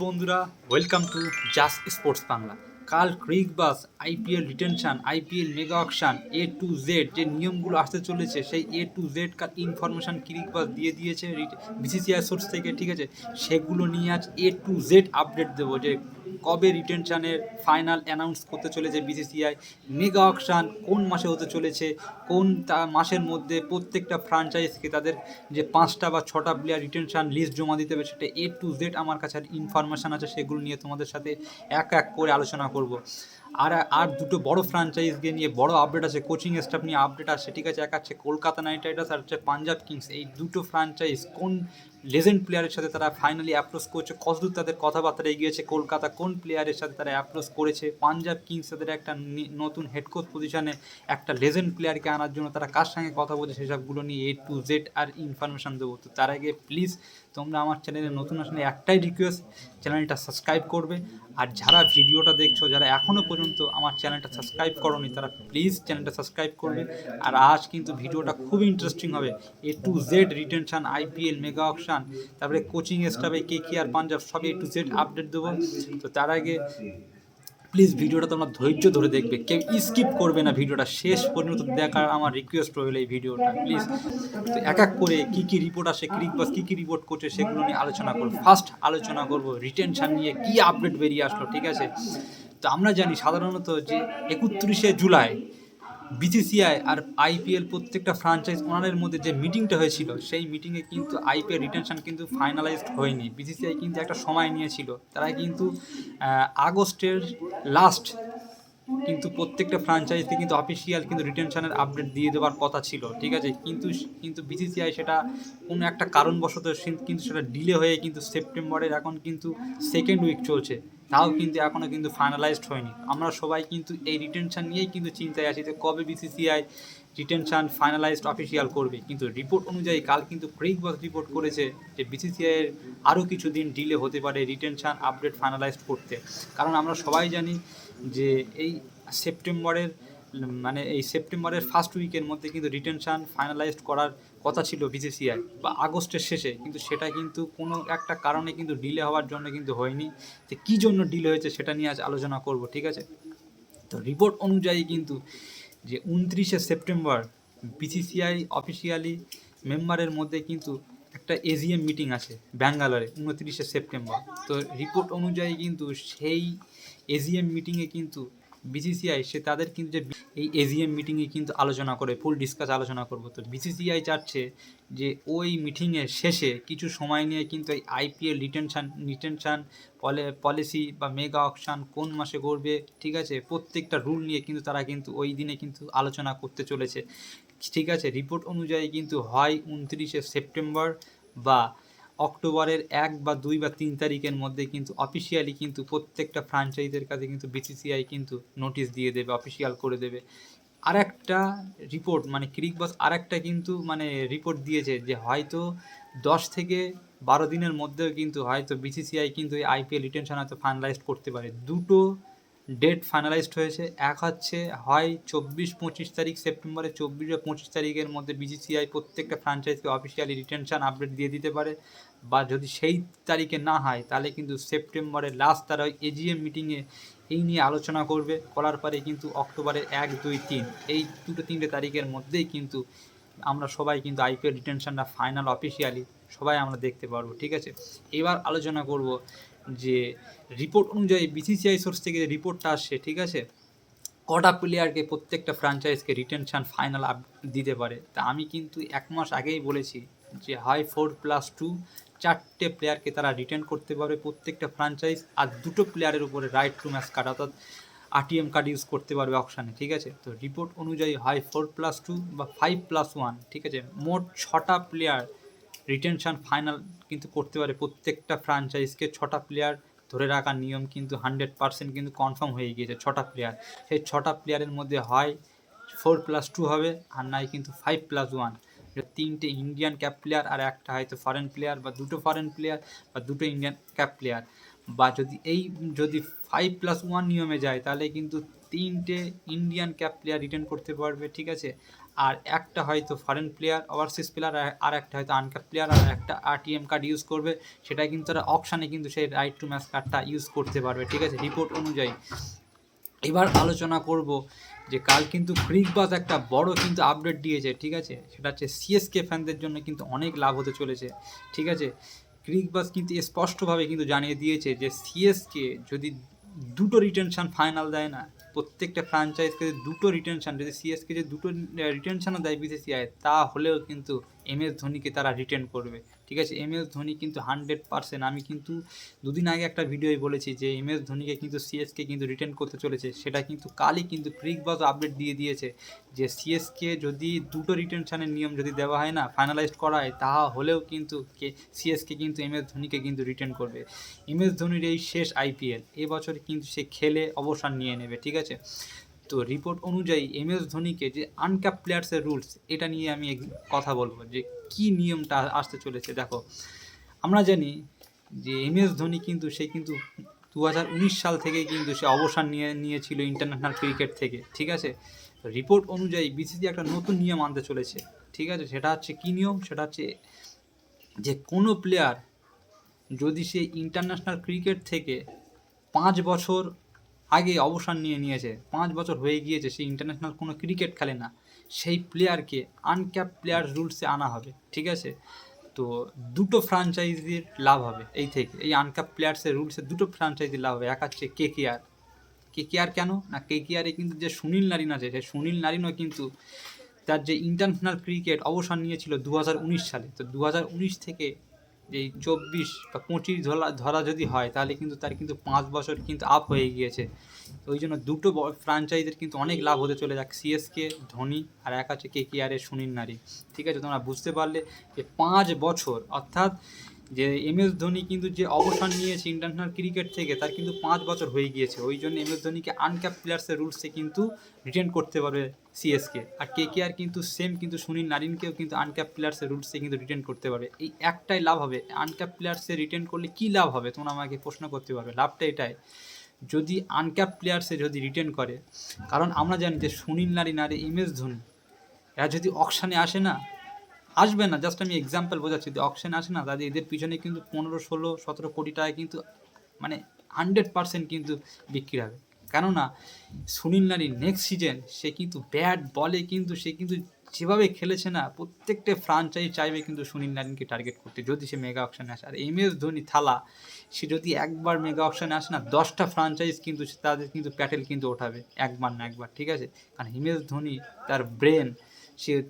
বন্ধুরা welcome to just sports Bangla কাল Cricbuzz IPL retention IPL mega auction, A to Z যে নিয়মগুলো আসতে চলেছে, সেই এ টু জেড কার ইনফরমেশন ক্রিক বাস দিয়ে দিয়েছে বিসিসিআই সোর্স থেকে, ঠিক আছে? সেগুলো নিয়ে আজ এ টু জেড আপডেট দেবো যে কবে রিটেনশানের ফাইনাল অ্যানাউন্স করতে চলেছে বিসিসিআই মেগা অকশন কোন মাসে হতে চলেছে, কোন মাসের মধ্যে প্রত্যেকটা ফ্রাঞ্চাইজকে তাদের যে পাঁচটা বা ছটা প্লেয়ার রিটেনশান লিস্ট জমা দিতে হবে, সেটা এ টু জেড আমার কাছে ইনফরমেশান আছে, সেগুলো নিয়ে তোমাদের সাথে এক এক করে আলোচনা করব। আর আর দুটো বড় ফ্রাঞ্চাইজকে নিয়ে বড় আপডেট আছে কোচিং স্টাফ নিয়ে আপডেট আছে, ঠিক আছে, এক আছে কলকাতা নাইট রাইডার্স আর হচ্ছে পাঞ্জাব কিংস। এই দুটো ফ্র্যাঞ্চাইজ কোন লেজেন্ড প্লেয়ারের সাথে তারা ফাইনালি অ্যাপ্রোচ করছে। কতদূর তাদের কথাবার্তা এগিয়েছে, কলকাতা কোন প্লেয়ারের সাথে তারা অ্যাপ্রোচ করেছে? পাঞ্জাব কিংস তাদের একটা নতুন হেড কোচ পজিশনে একটা লেজেন্ড প্লেয়ারকে আনার জন্য তারা কার সঙ্গে কথা বলছে সেসবগুলো নিয়ে এ টু জেড আর ইনফরমেশন দেবো। তো তার আগে প্লিজ তোমরা আমার চ্যানেলে নতুন আসলে একটাই রিকোয়েস্ট চ্যানেলটা সাবস্ক্রাইব করবে। আর যারা ভিডিওটা দেখছ, যারা এখনও পর্যন্ত আমার চ্যানেলটা সাবস্ক্রাইব করোনি, তারা প্লিজ চ্যানেলটা সাবস্ক্রাইব করবে। আর আজ কিন্তু ভিডিওটা খুব ইন্টারেস্টিং হবে। A to Z retention IPL mega auction তারপরে কোচিং স্টাফে কে কে আর পাঞ্জাব সব এ টু জেড আপডেট দেবো। তো তার আগে প্লিজ ভিডিওটা তোমরা ধৈর্য ধরে দেখবে। কেউ স্কিপ করবে না ভিডিওটা। শেষ পর্যন্ত দেখার আমার রিকোয়েস্ট রইল এই ভিডিওটা প্লিজ তো এক এক করে কী কী রিপোর্ট আসে ক্রিক বাস কী কী রিপোর্ট করছে, সেগুলো নিয়ে আলোচনা করব। ফার্স্ট আলোচনা করব রিটেনশন নিয়ে কী আপডেট বেরিয়ে আসলো, ঠিক আছে? তো আমরা জানি সাধারণত যে একত্রিশে জুলাই বিসিসিআই আর আইপিএল প্রত্যেকটা ফ্রাঞ্চাইজ ওনাদের মধ্যে যে মিটিংটা হয়েছিল, সেই মিটিংয়ে কিন্তু আইপিএল রিটেনশন কিন্তু ফাইনালাইজড হয়নি। বিসিসিআই কিন্তু একটা সময় নিয়েছিল। তারা কিন্তু আগস্টের লাস্ট কিন্তু প্রত্যেকটা ফ্রাঞ্চাইজকে কিন্তু অফিসিয়াল কিন্তু রিটেনশনের আপডেট দিয়ে দেওয়ার কথা ছিল, ঠিক আছে? কিন্তু কিন্তু বিসিসিআই সেটা কোনো একটা কারণবশত কিন্তু সেটা ডিলে হয়ে কিন্তু সেপ্টেম্বরের এখন কিন্তু সেকেন্ড উইক চলছে। তাও কিন্তু এখনও কিন্তু ফাইনালাইজড হয়নি। আমরা সবাই কিন্তু এই রিটেনশন নিয়েই কিন্তু চিন্তায় আছি যে কবে বিসিসিআই রিটেনশন ফাইনালাইজড অফিসিয়াল করবে। কিন্তু রিপোর্ট অনুযায়ী কাল কিন্তু ক্রিক বাস রিপোর্ট করেছে যে বিসিসিআইয়ের আরও কিছুদিন ডিলে হতে পারে রিটেনশন আপডেট ফাইনালাইজড করতে। কারণ আমরা সবাই জানি যে এই সেপ্টেম্বরের মানে এই সেপ্টেম্বরের ফার্স্ট উইকের মধ্যে কিন্তু রিটেনশন ফাইনালাইজড করার কথা ছিল বিসিসিআই বা আগস্টের শেষে, কিন্তু সেটা কিন্তু কোনো একটা কারণে কিন্তু ডিলে হওয়ার জন্য কিন্তু হয়নি। যে কী জন্য ডিলে হয়েছে সেটা নিয়ে আজ আলোচনা করব, ঠিক আছে? তো রিপোর্ট অনুযায়ী কিন্তু যে উনত্রিশে সেপ্টেম্বর বিসিসিআই অফিসিয়ালি মেম্বারের মধ্যে কিন্তু একটা এজিএম মিটিং আছে ব্যাঙ্গালোরে, উনত্রিশে সেপ্টেম্বর। তো রিপোর্ট অনুযায়ী কিন্তু সেই এজিএম মিটিংয়ে কিন্তু বিসিসিআই সে তাদের কিন্তু যে এই এজিএম মিটিংয়ে কিন্তু আলোচনা করে ফুল ডিসকাস আলোচনা করব। তো বিসিসিআই চাচ্ছে যে ওই মিটিংয়ের শেষে কিছু সময় নিয়ে কিন্তু এই আইপিএল রিটেনশান রিটেনশন পলিসি বা মেগা অকশন কোন মাসে করবে, ঠিক আছে? প্রত্যেকটা রুল নিয়ে কিন্তু তারা কিন্তু ওই দিনে কিন্তু আলোচনা করতে চলেছে। ঠিক আছে? রিপোর্ট অনুযায়ী কিন্তু হয় উনত্রিশে সেপ্টেম্বর বা অক্টোবরের এক বা দুই বা তিন তারিখের মধ্যে কিন্তু অফিসিয়ালি কিন্তু প্রত্যেকটা ফ্রাঞ্চাইজের কাছে কিন্তু বিসিসিআই কিন্তু নোটিশ দিয়ে দেবে অফিসিয়াল করে দেবে। আর একটা রিপোর্ট মানে ক্রিক বাস আর একটা কিন্তু মানে রিপোর্ট দিয়েছে যে হয়তো দশ থেকে বারো দিনের মধ্যেও কিন্তু হয়তো বিসিসিআই কিন্তু এই আইপিএল রিটেনশন হয়তো ফাইনালাইজড করতে পারে। দুটো ডেট ফাইনালাইজড হয়েছে। এক হচ্ছে, হয় চব্বিশ পঁচিশ তারিখ সেপ্টেম্বরের চব্বিশ পঁচিশ তারিখের মধ্যে বিসিসিআই প্রত্যেকটা ফ্রাঞ্চাইজকে অফিসিয়ালি রিটেনশন আপডেট দিয়ে দিতে পারে। বা যদি সেই তারিখে না হয়, তাহলে কিন্তু সেপ্টেম্বরের লাস্ট তারা ওই এজিএম মিটিংয়ে এই নিয়ে আলোচনা করবে। করার পরে কিন্তু অক্টোবরের এক, দুই, তিন, এই দুটো তিনটে তারিখের মধ্যেই কিন্তু আমরা সবাই কিন্তু আইপিএল রিটেনশনটা ফাইনাল অফিসিয়ালি সবাই আমরা দেখতে পারব, ঠিক আছে? এবার আলোচনা করব যে রিপোর্ট অনুযায়ী বিসিসিআই সোর্স থেকে যে রিপোর্টটা আসছে ঠিক আছে? কটা প্লেয়ারকে প্রত্যেকটা ফ্র্যাঞ্চাইজকে রিটেনশন ফাইনাল আপ দিতে পারে? তা আমি কিন্তু এক মাস আগেই বলেছি যে হাই ফোর প্লাস টু চারটে প্লেয়ারকে তারা রিটার্ন করতে পারবে প্রত্যেকটা ফ্র্যাঞ্চাইজ আর দুটো প্লেয়ারের উপরে রাইট টু ম্যাচ কার্ড অর্থাৎ আরটিএম কার্ড ইউজ করতে পারবে অপশানে ঠিক আছে? তো রিপোর্ট অনুযায়ী হয় ফোর প্লাস টু বা ফাইভ প্লাস ওয়ান ঠিক আছে? মোট ছটা প্লেয়ার রিটেনশন ফাইনাল কিন্তু করতে পারে। প্রত্যেকটা ফ্র্যাঞ্চাইজকে ছটা প্লেয়ার ধরে রাখার নিয়ম কিন্তু হান্ড্রেড পার্সেন্ট কিন্তু কনফার্ম হয়ে গিয়েছে ছটা প্লেয়ার সেই ছটা প্লেয়ারের মধ্যে হয় ফোর প্লাস টু হবে আর নাই কিন্তু ফাইভ প্লাস ওয়ান তিনটে ইন্ডিয়ান ক্যাপ প্লেয়ার আর একটা হয়তো ফরেন প্লেয়ার বা দুটো ফরেন প্লেয়ার বা দুটো ইন্ডিয়ান ক্যাপ প্লেয়ার বা যদি এই যদি ফাইভ প্লাস ওয়ান নিয়মে যায় তাহলে কিন্তু তিনটে ইন্ডিয়ান ক্যাপ প্লেয়ার রিটার্ন করতে পারবে, ঠিক আছে? আর একটা হয়তো ফরেন প্লেয়ার ওভারসিজ প্লেয়ার আর একটা হয়তো আনকাপ প্লেয়ার আর একটা আরটিএম কার্ড ইউজ করবে সেটা কিন্তু তারা অপশানে কিন্তু সেই রাইট টু ম্যাচ কার্ডটা ইউজ করতে পারবে, ঠিক আছে? রিপোর্ট অনুযায়ী। এবার আলোচনা করব যে কাল কিন্তু ক্রিকবাজ একটা বড় কিন্তু আপডেট দিয়েছে, ঠিক আছে? সেটা হচ্ছে সিএসকে ফ্যানদের জন্য কিন্তু অনেক লাভ হতে চলেছে, ঠিক আছে? ক্রিকবাজ কিন্তু স্পষ্টভাবে কিন্তু জানিয়ে দিয়েছে যে সিএসকে যদি দুটো রিটেনশন ফাইনাল দেয় না প্রত্যেকটা ফ্রাঞ্চাইজকে দুটো রিটেনশান যদি সিএসকে যে দুটো রিটেনশানও দেয় বিসিসিআই তাহলেও কিন্তু এম এস ধোনিকে তারা রিটেন করবে। ঠিক আছে? এম এস ধোনি কিন্তু হান্ড্রেড পার্সেন্ট আমি কিন্তু দুদিন আগে একটা ভিডিওয় বলেছি যে এম এস ধোনিকে কিন্তু সিএসকে কিন্তু রিটেন করতে চলেছে। সেটা কিন্তু কালই কিন্তু ক্রিকবাজ আপডেট দিয়ে দিয়েছে যে সিএসকে যদি দুটো রিটেনশনের নিয়ম যদি দেওয়া হয় না ফাইনালাইজড করা হয় তাহা হলেও কিন্তু কে সিএসকে কিন্তু এম এস ধোনিকে কিন্তু রিটেন করবে। এম এস ধোনির এই শেষ আইপিএল এবছর কিন্তু সে খেলে অবসর নিয়ে নেবে। ঠিক আছে? তো রিপোর্ট অনুযায়ী এম এস ধোনিকে যে আনক্যাপ প্লেয়ার্সের রুলস এটা নিয়ে আমি কথা বলব যে কি নিয়মটা আসতে চলেছে। দেখো, আমরা জানি যে এম এস ধোনি কিন্তু, সে কিন্তু দু হাজার উনিশ সাল থেকে কিন্তু সে অবসর নিয়ে, নিয়েছিল ইন্টারন্যাশনাল ক্রিকেট থেকে, ঠিক আছে? রিপোর্ট অনুযায়ী বিসিসি একটা নতুন নিয়ম আনতে চলেছে, ঠিক আছে? সেটা হচ্ছে কী নিয়ম? সেটা হচ্ছে যে কোনো প্লেয়ার যদি সে ইন্টারন্যাশনাল ক্রিকেট থেকে পাঁচ বছর আগে অবসর নিয়ে নিয়েছে। পাঁচ বছর হয়ে গিয়েছে, সে ইন্টারন্যাশনাল কোনো ক্রিকেট খেলে না। সেই প্লেয়ারকে আনক্যাপ প্লেয়ার রুলসে আনা হবে, ঠিক আছে? তো দুটো ফ্রাঞ্চাইজির লাভ হবে এই থেকে। এই আনক্যাপ প্লেয়ার্সের রুলসে দুটো ফ্রাঞ্চাইজির লাভ হবে। এক হচ্ছে কে কে আর কে কে আর কেন? না কে কে আরে কিন্তু যে সুনীল নারিন আছে, সেই সুনীল নারিনও কিন্তু তার যে ইন্টারন্যাশনাল ক্রিকেট অবসর নিয়েছিল দু হাজার উনিশ সালে। তো দু হাজার উনিশ থেকে এই চব্বিশ বা পঁচিশ ধরা ধরা যদি হয়, তাহলে কিন্তু তার কিন্তু পাঁচ বছর কিন্তু আপ হয়ে গিয়েছে। ওই জন্য দুটো ফ্রাঞ্চাইজের কিন্তু অনেক লাভ হতে চলে যাক। সিএসকে ধোনি আর এক আছে কে কে আর এর সুনীল নারী। ঠিক আছে, তোমরা বুঝতে পারলে যে পাঁচ বছর, অর্থাৎ যে এম এস ধোনি কিন্তু যে অবসর নিয়েছে ইন্টারন্যাশনাল ক্রিকেট থেকে, তার কিন্তু পাঁচ বছর হয়ে গিয়েছে। ওই জন্য এম এস ধোনিকে আনক্যাপ প্লেয়ার্সের রুলসে কিন্তু রিটেন করতে পারবে সিএসকে আর কে কে আর কিন্তু সেম কিন্তু সুনীল নারিনকেও কিন্তু আনক্যাপ প্লেয়ার্সের রুলসে কিন্তু রিটেন করতে পারবে। এই একটাই লাভ হবে। আনক্যাপ প্লেয়ার্সে রিটেন করলে কী লাভ হবে? তোমরা আমাকে প্রশ্ন করতে পারবে। লাভটা এটাই। যদি আনক্যাপ প্লেয়ার্সে যদি রিটেন করে, কারণ আমরা জানি যে সুনীল নারিন আর এম এস ধোনি, এরা যদি অকশানে আসে না আসবে না জাস্ট আমি এক্সাম্পল বোঝাচ্ছি, যদি অকশানে আসে না তাদের এদের পিছনে কিন্তু পনেরো, ষোলো, সতেরো কোটি টাকা কিন্তু মানে হান্ড্রেড পার্সেন্ট কিন্তু বিক্রি হবে। কেননা, সুনীল নারী নেক্সট সিজন সে কিন্তু ব্যাট বলে কিন্তু, সে কিন্তু যেভাবে খেলেছে না, প্রত্যেকটা ফ্রাঞ্চাইজ চাইবে কিন্তু সুনীল নারিনকে টার্গেট করতে, যদি সে মেগা অপশানে আসে। আর এম এস ধোনি থালা, সে যদি একবার মেগা অপশানে আসে না, দশটা ফ্রাঞ্চাইজ কিন্তু, তাদের কিন্তু প্যাটেল কিন্তু ওঠাবে, একবার না একবার, ঠিক আছে? কারণ এম এস ধোনি তার ব্রেন সে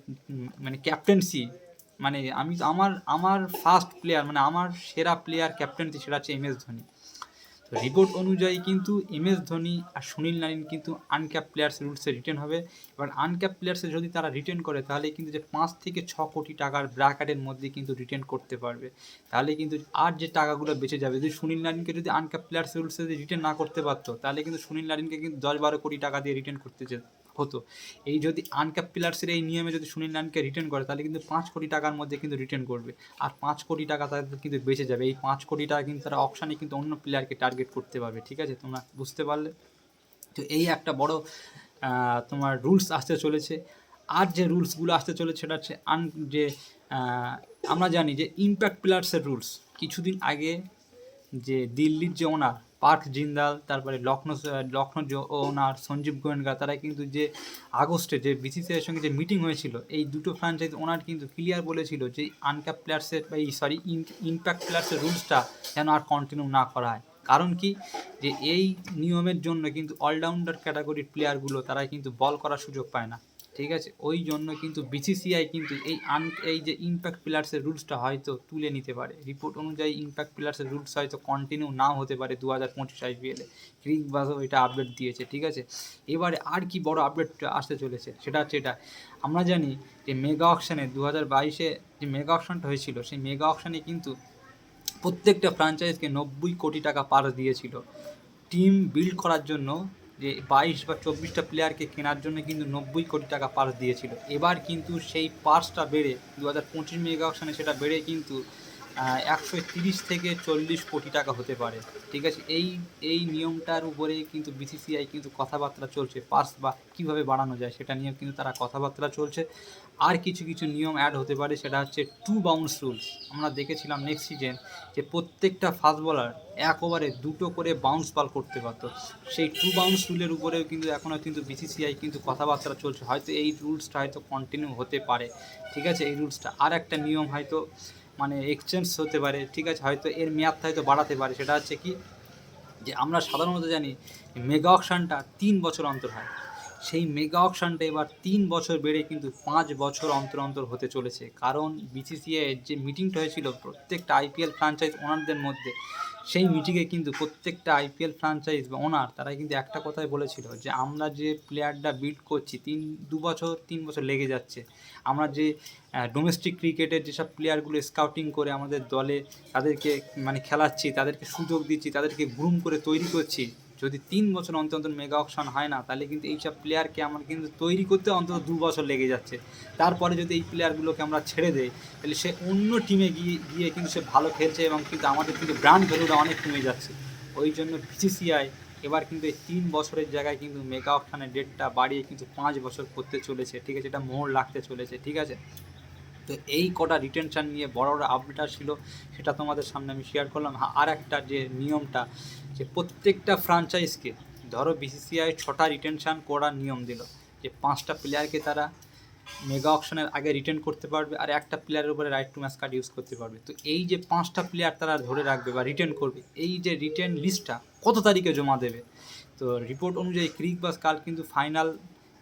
মানে ক্যাপ্টেন্সি মানে আমি আমার আমার ফার্স্ট প্লেয়ার মানে আমার সেরা প্লেয়ার ক্যাপ্টেন্সি সেটা হচ্ছে এম এস ধোনি। তো রিপোর্ট অনুযায়ী কিন্তু এম এস ধোনি আর সুনীল নারিন কিন্তু আনক্যাপ প্লেয়ার্স রুলসে রিটার্ন হবে। এবার আনক্যাপ প্লেয়ার্সে যদি তারা রিটার্ন করে, তাহলে কিন্তু যে পাঁচ থেকে ছ কোটি টাকার ব্র্যাকেটের মধ্যে কিন্তু রিটার্ন করতে পারবে। তাহলে কিন্তু আর যে টাকাগুলো বেঁচে যাবে, যদি সুনীল নারিনকে যদি আনক্যাপ প্লেয়ার্স রুলসে যদি রিটার্ন না করতে পারতো, তাহলে কিন্তু সুনীল নারিনকে কিন্তু দশ বারো কোটি টাকা দিয়ে রিটার্ন করতে যে- হতো। এই যদি আনক্যাপ প্লেয়ার্সের এই নিয়মে যদি সুনীল নারিনকে রিটার্ন করে, তাহলে কিন্তু পাঁচ কোটি টাকার মধ্যে কিন্তু রিটার্ন করবে। আর পাঁচ কোটি টাকা তাদের কিন্তু বেঁচে যাবে। এই পাঁচ কোটি টাকা কিন্তু তারা অপশানে কিন্তু অন্য প্লেয়ারকে টার্গেট করতে পারবে, ঠিক আছে? তোমরা বুঝতে পারলে? তো এই একটা বড় তোমার রুলস আসতে চলেছে। আর যে রুলসগুলো আসতে চলেছে, সেটা হচ্ছে আন, যে আমরা জানি যে ইম্প্যাক্ট প্লেয়ার্সের রুলস কিছুদিন আগে যে দিল্লির যে ওনার পার্থ জিন্দাল, তারপরে লখনৌ লখনৌ ওনার, সঞ্জীব গোয়েঙ্কা, তারা কিন্তু যে আগস্টে যে বিসিসিআইয়ের সঙ্গে যে মিটিং হয়েছিল, এই দুটো ফ্র্যাঞ্চাইজ ওনার কিন্তু ক্লিয়ার বলেছিল যে আনক্যাপ প্লেয়ার্সের বা এই সরি ইম্প্যাক্ট প্লেয়ার্সের রুলসটা যেন আর কন্টিনিউ না করা হয়। কারণ কি? যে এই নিয়মের জন্য কিন্তু অলরাউন্ডার ক্যাটাগরির প্লেয়ারগুলো তারা কিন্তু বল করার সুযোগ পায় না। ঠিক আছে? ওই জন্য কিন্তু বিসিসিআই কিন্তু এই আন, এই যে ইম্প্যাক্ট প্লেয়ার্সের রুলসটা হয়তো তুলে নিতে পারে। রিপোর্ট অনুযায়ী ইম্প্যাক্ট প্লেয়ার্সের রুলস হয়তো কন্টিনিউ নাও হতে পারে দু হাজার পঁচিশ আইপিএলে ক্রিক বাসও এটা আপডেট দিয়েছে, ঠিক আছে? এবারে আর কি বড় আপডেট আসতে চলেছে? সেটা হচ্ছে এটা। আমরা জানি যে মেগা অকশানে দু হাজার বাইশে যে মেগা অকশনটা হয়েছিল, সেই মেগা অকশানে কিন্তু প্রত্যেকটা ফ্র্যাঞ্চাইজকে নব্বই কোটি টাকা পাস দিয়েছিল। টিম বিল্ড করার জন্য যে বাইশ বা চব্বিশটা প্লেয়ারকে কেনার জন্য কিন্তু নব্বই কোটি টাকা পার্স দিয়েছিল। এবার কিন্তু সেই পার্সটা বেড়ে দু হাজার পঁচিশ মেগা অকশানে সেটা বেড়ে কিন্তু একশো তিরিশ থেকে চল্লিশ কোটি টাকা হতে পারে। ঠিক আছে? এই এই নিয়মটার উপরে কিন্তু বিসিসিআই কিন্তু কথাবার্তা চলছে। পাস বা কীভাবে বাড়ানো যায় সেটা নিয়ে কিন্তু তারা কথাবার্তা চলছে। আর কিছু কিছু নিয়ম অ্যাড হতে পারে, সেটা হচ্ছে টু বাউন্স রুলস আমরা দেখেছিলাম নেক্সট সিজন যে প্রত্যেকটা ফাস্ট বলার এক ওভারে দুটো করে বাউন্স বল করতে পারতো। সেই টু বাউন্স রুলের উপরেও কিন্তু এখনও কিন্তু বিসিসিআই কিন্তু কথাবার্তা চলছে। হয়তো এই রুলসটা হয়তো কন্টিনিউ হতে পারে। ঠিক আছে? এই রুলসটা আর একটা নিয়ম হয়তো মানে এক্সচেঞ্জ হতে পারে, ঠিক আছে? হয়তো এর মেয়াদটা হয়তো বাড়াতে পারে। সেটা হচ্ছে কি, যে আমরা সাধারণত জানি, মেগা অকশানটা তিন বছর অন্তর হয়। সেই মেগা অকশানটা এবার তিন বছর বেড়ে কিন্তু পাঁচ বছর অন্তর অন্তর হতে চলেছে। কারণ বিসিসিআই এর যে মিটিংটা হয়েছিল প্রত্যেকটা আইপিএল ফ্রাঞ্চাইজ ওনারদের মধ্যে, সেই মিটিংয়ে কিন্তু প্রত্যেকটা আইপিএল ফ্রাঞ্চাইজ বা ওনার তারা কিন্তু একটা কথাই বলেছিল যে, আমরা যে প্লেয়ারটা বিল্ড করছি, তিন, দু বছর, তিন বছর লেগে যাচ্ছে। আমরা যে ডোমেস্টিক ক্রিকেটের যেসব প্লেয়ারগুলো স্কাউটিং করে আমাদের দলে তাদেরকে মানে খেলাচ্ছি, তাদেরকে সুযোগ দিচ্ছি, তাদেরকে গ্রুম করে তৈরি করছি যদি তিন বছর অন্তর অন্তর মেগা অকশন হয় না, তাহলে কিন্তু এইসব প্লেয়ারকে আমার কিন্তু তৈরি করতে অন্তত দু বছর লেগে যাচ্ছে। তারপরে যদি এই প্লেয়ারগুলোকে আমরা ছেড়ে দেই, তাহলে সে অন্য টিমে গিয়ে গিয়ে কিন্তু সে ভালো খেলছে এবং কিন্তু আমাদের কিন্তু ব্র্যান্ড ভ্যালুটা অনেক কমে যাচ্ছে। ওই জন্য বিসিসিআই এবার কিন্তু এই তিন বছরের জায়গায় কিন্তু মেগা অকশনের ডেটটা বাড়িয়ে কিন্তু পাঁচ বছর করতে চলেছে। ঠিক আছে, এটা মোহর লাগতে চলেছে। ঠিক আছে? তো এই কটা রিটেনশান নিয়ে বড় বড় আপডেট ছিল সেটা তোমাদের সামনে আমি শেয়ার করলাম। হ্যাঁ, আর একটা যে নিয়মটা যে প্রত্যেকটা ফ্রাঞ্চাইজকে ধরো বিসিসিআই ছটা রিটেনশান করার নিয়ম দিল যে পাঁচটা প্লেয়ারকে তারা মেগা অকশনের আগে রিটেন করতে পারবে আর একটা প্লেয়ারের উপরে right to match card use করতে পারবে। তো এই যে পাঁচটা প্লেয়ার তারা ধরে রাখবে বা রিটেন করবে এই যে রিটেন লিস্টটা কত তারিখে জমা দেবে? তো রিপোর্ট অনুযায়ী ক্রিক বাস কাল কিন্তু ফাইনাল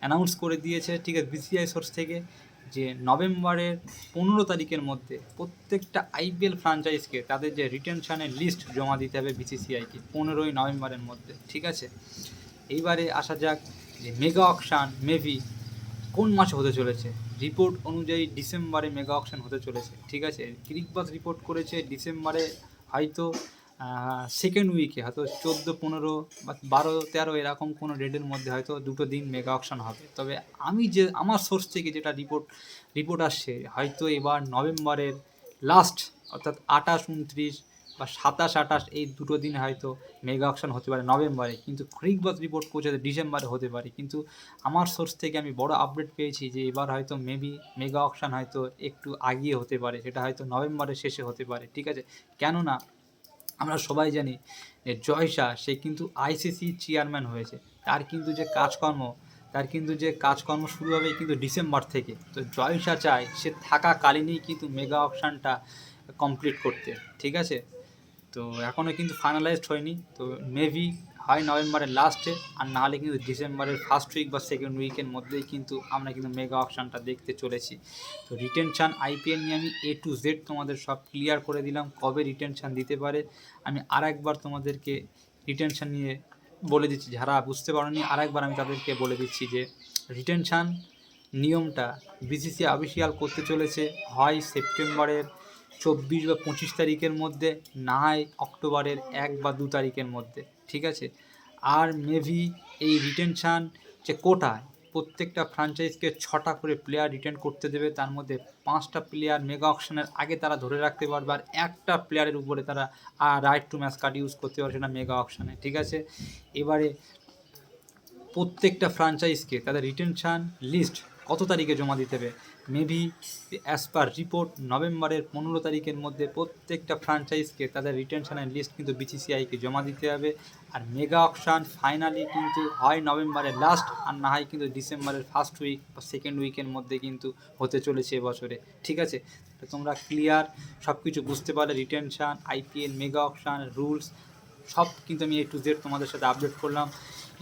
অ্যানাউন্স করে দিয়েছে ঠিক আছে বিসিআই সোর্স থেকে। যে নভেম্বরের পনেরো তারিখের মধ্যে প্রত্যেকটা আইপিএল ফ্রাঞ্চাইজকে তাদের যে রিটেনশনের লিস্ট জমা দিতে হবে বিসিসিআইকে পনেরোই নভেম্বরের মধ্যে, ঠিক আছে? এইবারে আসা যাক যে মেগা অকশান মেভি কোন মাসে হতে চলেছে? রিপোর্ট অনুযায়ী ডিসেম্বরে মেগা অকশন হতে চলেছে, ঠিক আছে? ক্রিকবাস রিপোর্ট করেছে ডিসেম্বরে, হয়তো সেকেন্ড উইকে হয়তো চোদ্দ, পনেরো বা বারো, তেরো এরকম কোনো ডেটের মধ্যে হয়তো দুটো দিন মেগা অকশন হবে। তবে আমি যে, আমার সোর্স থেকে যেটা রিপোর্ট রিপোর্ট আসছে, হয়তো এবার নভেম্বরের লাস্ট অর্থাৎ আঠাশ, উনত্রিশ বা সাতাশ, আঠাশ এই দুটো দিন হয়তো মেগা অকশন হতে পারে নভেম্বরে। কিন্তু ক্রিকবাস রিপোর্ট করছে ডিসেম্বরে হতে পারে। কিন্তু আমার সোর্স থেকে আমি বড় আপডেট পেয়েছি যে, এবার হয়তো মেবি মেগা অকশন হয়তো একটু আগিয়ে হতে পারে। সেটা হয়তো নভেম্বরের শেষে হতে পারে। ঠিক আছে? কেননা আমরা সবাই জানি যে জয় শাহ সে কিন্তু আইসিসি চেয়ারম্যান হয়েছে। তার কিন্তু যে কাজকর্ম, তার কিন্তু যে কাজকর্ম শুরু হবে কিন্তু ডিসেম্বর থেকে। তো জয় শাহ চায় সে থাকাকালীনই কিন্তু মেগা অপশানটা কমপ্লিট করতে, ঠিক আছে? তো এখনও কিন্তু ফাইনালাইজড হয়নি। তো মেবি হয় নভেম্বরের লাস্টে আর নাহলে কিন্তু ডিসেম্বরের ফার্স্ট উইক বা সেকেন্ড উইকের মধ্যেই কিন্তু আমরা কিন্তু মেগা অপশানটা দেখতে চলেছি। তো রিটেনশান আইপিএল নিয়ে আমি এ টু জেড তোমাদের সব ক্লিয়ার করে দিলাম, কবে রিটেনশান দিতে পারে। আমি আর একবার তোমাদেরকে রিটেনশান নিয়ে বলে দিচ্ছি, যারা বুঝতে পারোনি আর একবার আমি তাদেরকে বলে দিচ্ছি যে রিটেনশান নিয়মটা বিসিসি অফিসিয়াল করতে চলেছে, হয় সেপ্টেম্বরের চব্বিশ বা পঁচিশ তারিখের মধ্যে, না হয় অক্টোবরের এক বা দু তারিখের মধ্যে। ঠিক আছে? আর মেভি এই রিটেনশান যে কোটায় প্রত্যেকটা ফ্র্যাঞ্চাইজকে ছটা করে প্লেয়ার রিটেন করতে দেবে। তার মধ্যে পাঁচটা প্লেয়ার মেগা অকশনের আগে তারা ধরে রাখতে পারবে আর একটা প্লেয়ারের উপরে তারা right to match card use করতে পারবে না মেগা অকশনে ঠিক আছে? এবারে প্রত্যেকটা ফ্র্যাঞ্চাইজকে তাদের রিটেনশান লিস্ট কত তারিখে জমা দিতে হবে? মেবি অ্যাজ পার রিপোর্ট নভেম্বরের পনেরো তারিখের মধ্যে প্রত্যেকটা ফ্র্যাঞ্চাইজকে তাদের রিটেনশনের লিস্ট কিন্তু বিসিসিআইকে জমা দিতে হবে। আর মেগা অকশান ফাইনালি কিন্তু হয় নভেম্বরের লাস্ট আর না হয় কিন্তু ডিসেম্বরের ফার্স্ট উইক বা সেকেন্ড উইকের মধ্যে কিন্তু হতে চলেছে এবছরে। ঠিক আছে? তোমরা ক্লিয়ার সব কিছু বুঝতে পারলে retention IPL mega auction rules সব কিন্তু আমি এ টু জেড তোমাদের সাথে আপডেট করলাম।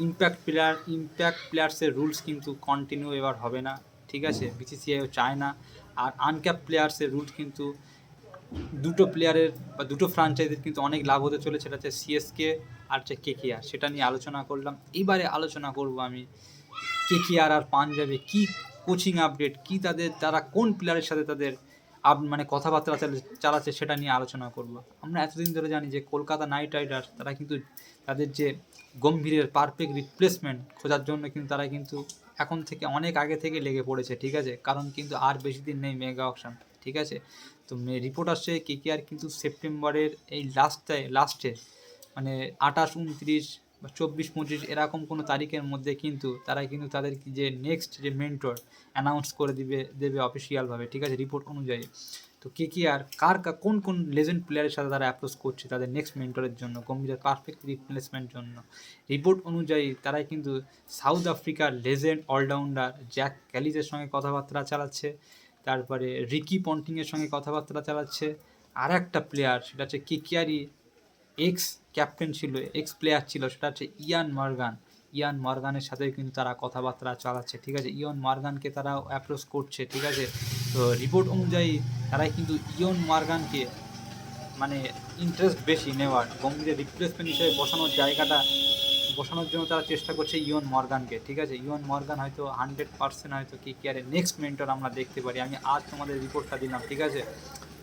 ইম্প্যাক্ট প্লেয়ার ইম্প্যাক্ট প্লেয়ার্সের রুলস কিন্তু কন্টিনিউ এবার হবে না। ঠিক আছে? বিসিসিআইও চায় না আর আনক্যাপ প্লেয়ার্সের রুট কিন্তু দুটো প্লেয়ারের বা দুটো ফ্রাঞ্চাইজের কিন্তু অনেক লাভ হতে চলেছে। সেটা হচ্ছে সিএসকে আর হচ্ছে কে কেকেআর সেটা নিয়ে আলোচনা করলাম। এবারে আলোচনা করব আমি কে কেকেআর আর পাঞ্জাবে কি কোচিং আপডেট কি তাদের, তারা কোন প্লেয়ারের সাথে তাদের আপ মানে কথাবার্তা চালাচ্ছে সেটা নিয়ে আলোচনা করব। আমরা এতদিন ধরে জানি যে কলকাতা নাইট রাইডার্স, তারা কিন্তু তাদের যে গম্ভীরের পারফেক্ট রিপ্লেসমেন্ট খোঁজার জন্য কিন্তু তারা কিন্তু এখন থেকে অনেক আগে থেকে লেগে পড়েছে, ঠিক আছে? কারণ কিন্তু আর বেশি দিন নেই মেগা অকশন ঠিক আছে? তো রিপোর্ট আসছে কে কে আর কিন্তু সেপ্টেম্বরের এই লাস্টে লাস্টে মানে আঠাশ, উনত্রিশ বা চব্বিশ, পঁচিশ এরকম কোনো তারিখের মধ্যে কিন্তু তারা কিন্তু তাদের যে নেক্সট যে মেন্টর অ্যানাউন্স করে দিবে, দেবে অফিসিয়ালভাবে ঠিক আছে? রিপোর্ট অনুযায়ী। তো কে কে আর কার কোন কোন লেজেন্ড প্লেয়ারের সাথে তারা অ্যাপ্রোচ করছে, তাদের নেক্সট মেন্টরের জন্য গম্ভীরের পারফেক্ট রিপ্লেসমেন্ট জন্য। রিপোর্ট অনুযায়ী তারাই কিন্তু সাউথ আফ্রিকার লেজেন্ড অলরাউন্ডার জ্যাক ক্যালিজের সঙ্গে কথাবার্তা চালাচ্ছে, তারপরে রিকি পন্টিংয়ের সঙ্গে কথাবার্তা চালাচ্ছে। আর একটা প্লেয়ার সেটা হচ্ছে কিকিয়ারি এক্স ক্যাপ্টেন ছিল এক্স প্লেয়ার ছিল, সেটা হচ্ছে ইয়ান মার্গান ইয়ান মর্গানের সাথে কিন্তু তারা কথাবার্তা চালাচ্ছে, ঠিক আছে? ইয়ন মর্গানকে তারা অ্যাপ্রোচ করছে, ঠিক আছে? তো রিপোর্ট অনুযায়ী তারাই কিন্তু ইয়ন মর্গানকে মানে ইন্টারেস্ট বেশি নেওয়ার গম্ভীরের রিপ্লেসমেন্ট হিসেবে বসানোর জায়গাটা, বসানোর জন্য তারা চেষ্টা করছে ইয়ন মর্গানকে ঠিক আছে? ইয়ন মর্গান হয়তো হান্ড্রেড পার্সেন্ট হয়তো কে কেয়ারের নেক্সট মেন্টর আমরা দেখতে পারি। আমি আজ তোমাদের রিপোর্টটা দিলাম, ঠিক আছে?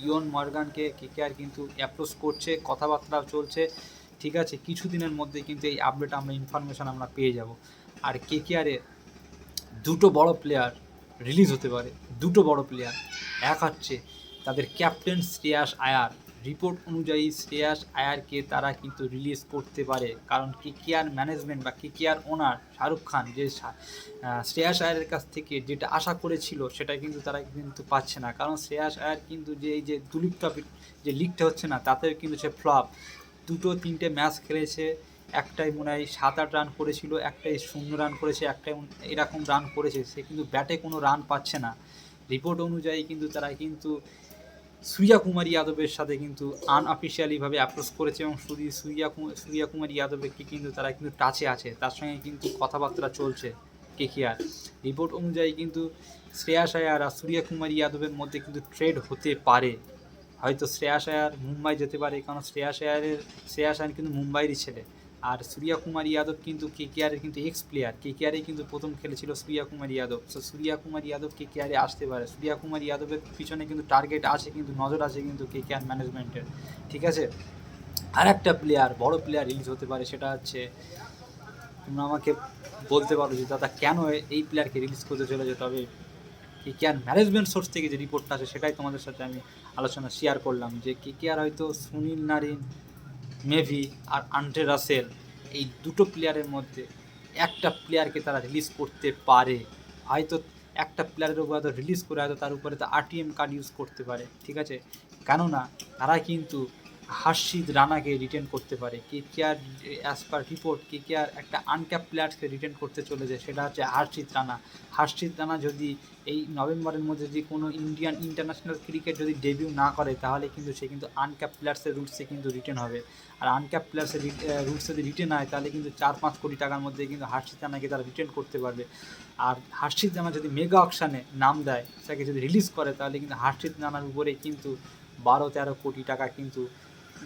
ইয়ন মর্গানকে কে কেয়ার কিন্তু অ্যাপ্রোচ করছে কথাবার্তা চলছে, ঠিক আছে? কিছুদিনের মধ্যে কিন্তু এই আপডেট আমরা ইনফরমেশন আমরা পেয়ে যাব। আর কে কেয়ারে দুটো বড় প্লেয়ার রিলিজ হতে পারে। দুটো বড় প্লেয়ার এক হচ্ছে তাদের ক্যাপ্টেন শ্রেয়াস আয়ার। রিপোর্ট অনুযায়ী শ্রেয়াস আয়ারকে তারা কিন্তু রিলিজ করতে পারে। কারণ কেকেআর ম্যানেজমেন্ট বা কেকেআর ওনার শাহরুখ খান যে শ্রেয়াস আয়ারের কাছ থেকে যেটা আশা করেছিল, সেটা কিন্তু তারা কিন্তু পাচ্ছে না। কারণ শ্রেয়াস আয়ার কিন্তু যে, এই যে দুলীপ ট্রফি যে লিগটা হচ্ছে না, তাতেও কিন্তু সে ফ্লপ দুটো, তিনটে ম্যাচ খেলেছে। একটাই মনে হয় সাত আট রান করেছিল, একটাই শূন্য রান করেছে, একটাই এরকম রান করেছে, সে কিন্তু ব্যাটে কোনো রান পাচ্ছে না। রিপোর্ট অনুযায়ী কিন্তু তারা কিন্তু সূর্যা কুমার যাদবের সাথে কিন্তু আনঅফিসিয়ালিভাবে অ্যাপ্রোচ করেছে এবং শুধু সূর্যা সূর্যা কুমার যাদবকে কিন্তু তারা কিন্তু টাচে আছে। তার সঙ্গে কিন্তু কথাবার্তা চলছে কেকেআর রিপোর্ট অনুযায়ী কিন্তু শ্রেয়াস আয়ার আর সূর্যা কুমার যাদবের মধ্যে কিন্তু ট্রেড হতে পারে। হয়তো শ্রেয়াস আয়ার মুম্বাই যেতে পারে, কারণ শ্রেয়াস আয়ারের শ্রেয়াস আয়ার কিন্তু মুম্বাইয়েরই ছেলে। আর সূর্যা কুমার যাদব কিন্তু কে কেয়ারের কিন্তু এক্স প্লেয়ার কে কেয়ারে কিন্তু প্রথম খেলেছিল সূর্যা কুমার যাদব সো সূর্যা কুমার যাদব কে কেয়ারে আসতে পারে। সূর্যা কুমার যাদবের পিছনে কিন্তু টার্গেট আছে, কিন্তু নজর আছে কিন্তু কে কেয়ার ম্যানেজমেন্টের ঠিক আছে? আর একটা প্লেয়ার বড় প্লেয়ার রিলিজ হতে পারে, সেটা হচ্ছে, তোমরা আমাকে বলতে পারো যে দাদা, কেন এই প্লেয়ারকে রিলিজ করতে চলেছে? তবে কে কেয়ার ম্যানেজমেন্ট সোর্স থেকে যে রিপোর্টটা আছে, সেটাই তোমাদের সাথে আমি আলোচনা শেয়ার করলাম যে কে কেয়ার হয়তো সুনীল নারিন মেভি আর আন্ড্রে রাসেল এই দুটো প্লেয়ারের মধ্যে একটা প্লেয়ারকে তারা রিলিজ করতে পারে। হয়তো একটা প্লেয়ারের উপর হয়তো রিলিজ করে, হয়তো তার উপরে তো আরটিএম কার্ড ইউজ করতে পারে, ঠিক আছে? কেননা তারা কিন্তু হার্ষিদ রানাকে রিটেন করতে পারে। কে কে আর অ্যাজ পার রিপোর্ট কে কে আর একটা আনক্যাপ প্লেয়ার্সকে রিটেন করতে চলেছে, সেটা হচ্ছে হার্ষিদ রানা হার্ষিদ রানা যদি এই নভেম্বরের মধ্যে যদি কোনো ইন্ডিয়ান ইন্টারন্যাশনাল ক্রিকেট যদি ডেবিউ না করে, তাহলে কিন্তু সে কিন্তু আনক্যাপ প্লেয়ার্সের রুটসে কিন্তু রিটেন হবে। আর আনক্যাপ প্লেয়ার্সের রুটস যদি রিটেন হয়, তাহলে কিন্তু চার পাঁচ কোটি টাকার মধ্যে কিন্তু হার্ষিদ জানাকে তারা রিটেন করতে পারবে। আর হার্ষিদ জানা যদি মেগা অকশানে নাম দেয় তাকে যদি রিলিজ করে, তাহলে কিন্তু হার্ষিদ জানার উপরে কিন্তু বারো তেরো কোটি টাকা কিন্তু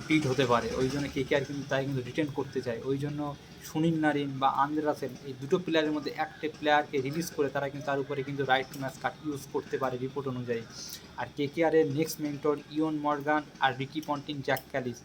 পিট হতে পারে। ওই জন্য কে কে আর কিন্তু তাই কিন্তু রিটেন করতে চায়। ওই জন্য সুনীল নারিন বা আন্দ্রে রাসেল, এই দুটো প্লেয়ারের মধ্যে একটা প্লেয়ারকে রিলিজ করে তারা কিন্তু তার উপরে কিন্তু right to match card use করতে পারে রিপোর্ট অনুযায়ী। আর কে কে আরের নেক্সট মেন্টর ইয়ন মর্গান আর রিকি পন্টিং জ্যাক ক্যালিস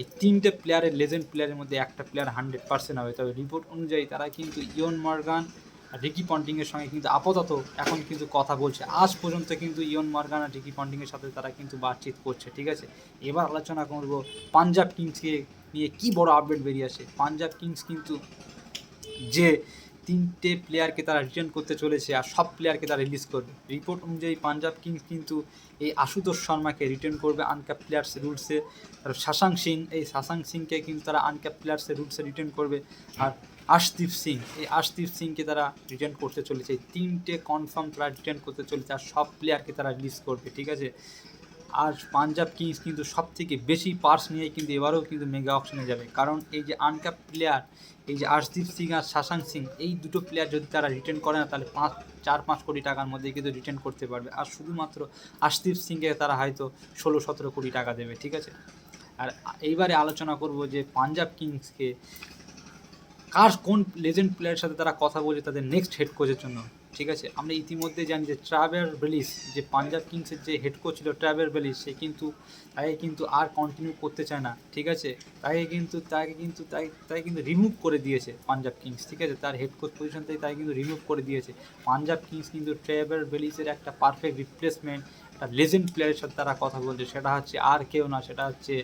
এই তিনটে প্লেয়ারের লেজেন্ড প্লেয়ারের মধ্যে একটা প্লেয়ার হান্ড্রেড পার্সেন্ট হবে। তবে রিপোর্ট অনুযায়ী তারা কিন্তু ইয়ন মর্গান আর রিকি পন্টিংয়ের সঙ্গে কিন্তু আপাতত এখন কিন্তু কথা বলছে। আজ পর্যন্ত কিন্তু ইয়ন মর্গান আর রিকি পন্টিংয়ের সাথে তারা কিন্তু বাতচিত করছে, ঠিক আছে? এবার আলোচনা করব পাঞ্জাব কিংসকে নিয়ে কি বড় আপডেট বেরিয়ে আসে? পাঞ্জাব কিংস কিন্তু যে তিনটে প্লেয়ারকে তারা রিটার্ন করতে চলেছে আর সব প্লেয়ারকে তারা রিলিজ করবে। রিপোর্ট অনুযায়ী পাঞ্জাব কিংস কিন্তু এই আশুতোষ শর্মাকে রিটার্ন করবে আনক্যাপ প্লেয়ার্স রুলসে আর শাসাং সিং, এই শাসাং সিংকে কিন্তু তারা আনক্যাপ প্লেয়ার্সের রুলসে রিটার্ন করবে। আর আশদীপ সিং, এই আশদীপ সিংকে তারা রিটার্ন করতে চলেছে। তিনটে কনফার্ম তারা রিটার্ন করতে চলেছে আর সব প্লেয়ারকে তারা রিলিজ করবে, ঠিক আছে? আর পাঞ্জাব কিংস কিন্তু সব থেকে বেশি পার্স নিয়ে কিন্তু এবারেও কিন্তু মেগা অপশনে যাবে। কারণ এই যে আনক্যাপ প্লেয়ার এই যে আশদীপ সিং আর শাসাং সিং, এই দুটো প্লেয়ার যদি তারা রিটার্ন করে না, তাহলে পাঁচ, চার, পাঁচ কোটি টাকার মধ্যে কিন্তু রিটার্ন করতে পারবে। আর শুধুমাত্র আশদীপ সিংকে তারা হয়তো ষোলো, সতেরো কোটি টাকা দেবে, ঠিক আছে? আর এইবারে আলোচনা করব যে পাঞ্জাব কিংসকে, কার কোন লেজেন্ড প্লেয়ারের সাথে তারা কথা বলছে, তাদের নেক্সট হেড কোচের জন্য? ঠিক আছে? আমরা ইতিমধ্যে জানি যে ট্রাভেল বেলিস যে পাঞ্জাব কিংসের যে হেড কোচ ছিল ট্রাভেল বেলিস সে কিন্তু, তাকে কিন্তু আর কন্টিনিউ করতে চায় না, ঠিক আছে? তাকে কিন্তু তাকে কিন্তু, তাই তাই কিন্তু রিমুভ করে দিয়েছে পাঞ্জাব কিংস ঠিক আছে? তার হেড কোচ পজিশন থেকে তাই কিন্তু রিমুভ করে দিয়েছে। পাঞ্জাব কিংস কিন্তু ট্রাভেল বেলিসের একটা পারফেক্ট রিপ্লেসমেন্ট একটা লেজেন্ড প্লেয়ারের সাথে তারা কথা বলছে। সেটা হচ্ছে আর কেউ না, সেটা হচ্ছে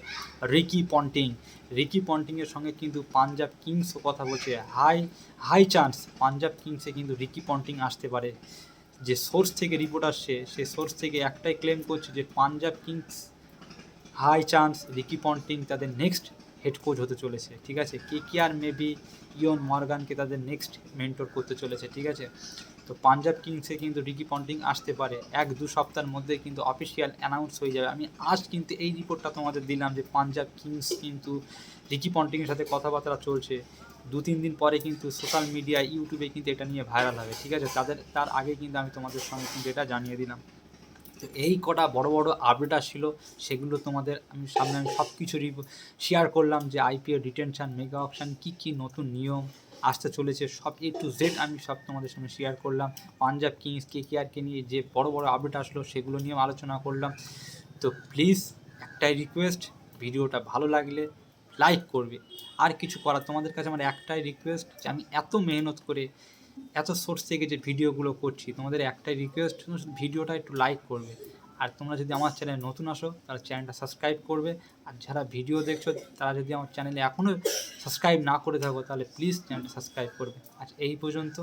রিকি পন্টিং। রিকি পন্টিংয়ের সঙ্গে কিন্তু পাঞ্জাব কিংসও কথা বলছে। হাই হাই চান্স পাঞ্জাব কিংসে কিন্তু রিকি পন্টিং আসতে পারে। যে সোর্স থেকে রিপোর্ট আসছে, সে সোর্স থেকে একটাই ক্লেম করছে যে Punjab kings high chance Ricky Ponting তাদের নেক্সট হেড কোচ হতে চলেছে। ঠিক আছে? কে কে আর মেবি ইয়ন মর্গানকে তাদের নেক্সট মেন্টর করতে চলেছে। ঠিক আছে? তো পাঞ্জাব কিংসে কিন্তু রিকি পন্টিং আসতে পারে। এক দু সপ্তাহের মধ্যে কিন্তু অফিসিয়াল অ্যানাউন্স হয়ে যাবে। আমি আজ কিন্তু এই রিপোর্টটা তোমাদের দিলাম যে পাঞ্জাব কিংস কিন্তু রিকি পন্টিংয়ের সাথে কথাবার্তা চলছে। দু তিন দিন পরে কিন্তু সোশ্যাল মিডিয়া ইউটিউবে কিন্তু এটা নিয়ে ভাইরাল হবে, ঠিক আছে? তাদের, তার আগে কিন্তু আমি তোমাদের সঙ্গে কিন্তু এটা জানিয়ে দিলাম। তো এই কটা বড় বড় আপডেট আসছিল, সেগুলো তোমাদের আমি সামনে আমি সব কিছু শেয়ার করলাম যে আইপিএল রিটেনশন মেগা অপশান কী কী নতুন নিয়ম আসতে চলেছে। সব এ টু জেড আমি সব তোমাদের সঙ্গে শেয়ার করলাম। পাঞ্জাব কিংস কে কে নিয়ে যে বড় বড় আপডেট আসলো, সেগুলো নিয়েও আলোচনা করলাম। তো প্লিজ একটাই রিকোয়েস্ট ভিডিওটা ভালো লাগলে লাইক করবে। আর কিছু করার, তোমাদের কাছে আমার একটাই রিকোয়েস্ট যে আমি এত মেহনত করে, এত সোর্স থেকে যে ভিডিওগুলো করছি, তোমাদের একটাই রিকোয়েস্ট ভিডিওটা একটু লাইক করবে। আর তোমরা যদি আমার চ্যানেলে নতুন আসো, তাহলে চ্যানেলটা সাবস্ক্রাইব করবে। আর যারা ভিডিও দেখছ, তারা যদি আমার চ্যানেলে এখনও সাবস্ক্রাইব না করে থাকো, তাহলে প্লিজ চ্যানেলটা সাবস্ক্রাইব করবে। আচ্ছা এই পর্যন্ত।